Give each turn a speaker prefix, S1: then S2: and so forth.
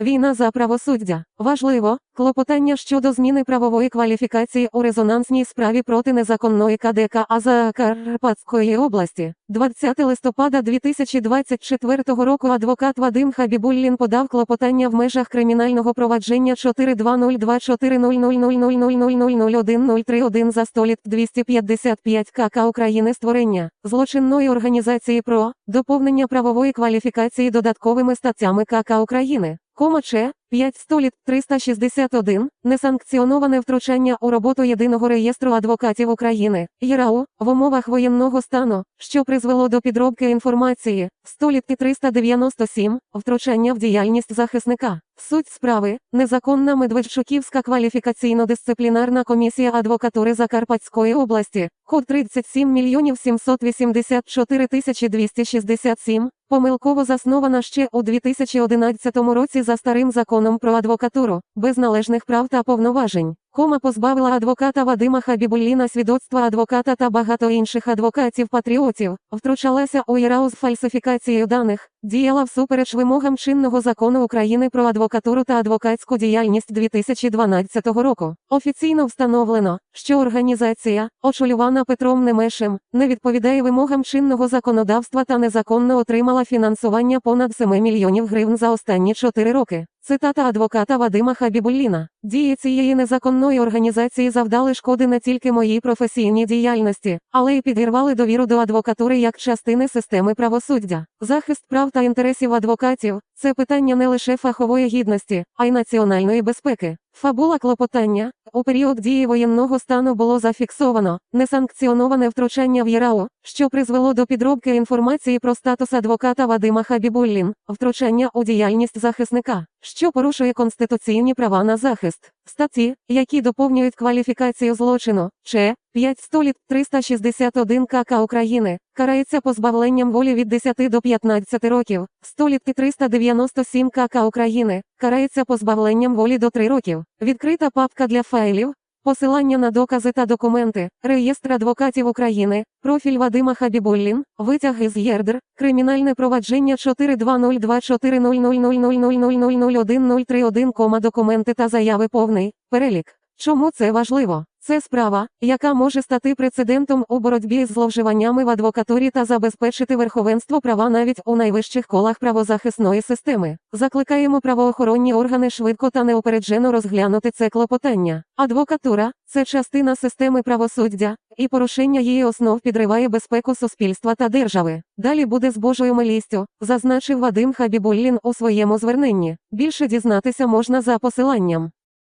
S1: Війна за правосуддя. Важливо, клопотання щодо зміни правової кваліфікації у резонансній справі проти незаконної КДК АЗА Карпатської області. 20 листопада 2024 року адвокат Вадим Хабібуллін подав клопотання в межах кримінального провадження 420240000000131 за століт 255 КК України створення злочинної організації ПРО, доповнення правової кваліфікації додатковими статтями КК України. Кома Ч. 5 століт 361, несанкціоноване втручання у роботу Єдиного реєстру адвокатів України, ЄРАУ, в умовах воєнного стану, що призвело до підробки інформації, столітки 397, втручання в діяльність захисника. Суть справи – незаконна Медведчуківська кваліфікаційно-дисциплінарна комісія адвокатури Закарпатської області, код 37 мільйонів 784 тисячі 267, помилково заснована ще у 2011 році за старим законом про адвокатуру, без належних прав та повноважень. Кома позбавила адвоката Вадима Хабібулліна свідоцтва адвоката та багато інших адвокатів-патріотів, втручалася у ЄРАУ з фальсифікацією даних, діяла всупереч вимогам чинного закону України про адвокатуру та адвокатську діяльність 2012 року. Офіційно встановлено, що організація, очолювана Петром Немешем, не відповідає вимогам чинного законодавства та незаконно отримала фінансування понад 7 мільйонів гривень за останні 4 роки. Цитата адвоката Вадима Хабібулліна. Дії цієї незаконної організації завдали шкоди не тільки моїй професійній діяльності, але й підірвали довіру до адвокатури як частини системи правосуддя. Захист прав та інтересів адвокатів це питання не лише фахової гідності, а й національної безпеки. Фабула клопотання у період дії воєнного стану було зафіксовано несанкціоноване втручання в ЄРАО, що призвело до підробки інформації про статус адвоката Вадима Хабібуллін, втручання у діяльність захисника, що порушує конституційні права на захист. Статті, які доповнюють кваліфікацію злочину, Ч. 5 століт 361 КК України, карається позбавленням волі від 10 до 15 років, столітки 397 КК України, карається позбавленням волі до 3 років. Відкрита папка для файлів, посилання на докази та документи, реєстр адвокатів України, профіль Вадима Хабібуллін, витяг із ЄРДР, кримінальне провадження 420240000000131, кома. Документи та заяви повний, перелік. Чому це важливо? Це справа, яка може стати прецедентом у боротьбі з зловживаннями в адвокатурі та забезпечити верховенство права навіть у найвищих колах правозахисної системи. Закликаємо правоохоронні органи швидко та неупереджено розглянути це клопотання. Адвокатура це частина системи правосуддя, і порушення її основ підриває безпеку суспільства та держави. Далі буде з Божою милістю, зазначив Вадим Хабібуллін у своєму зверненні. Більше дізнатися можна за посиланням.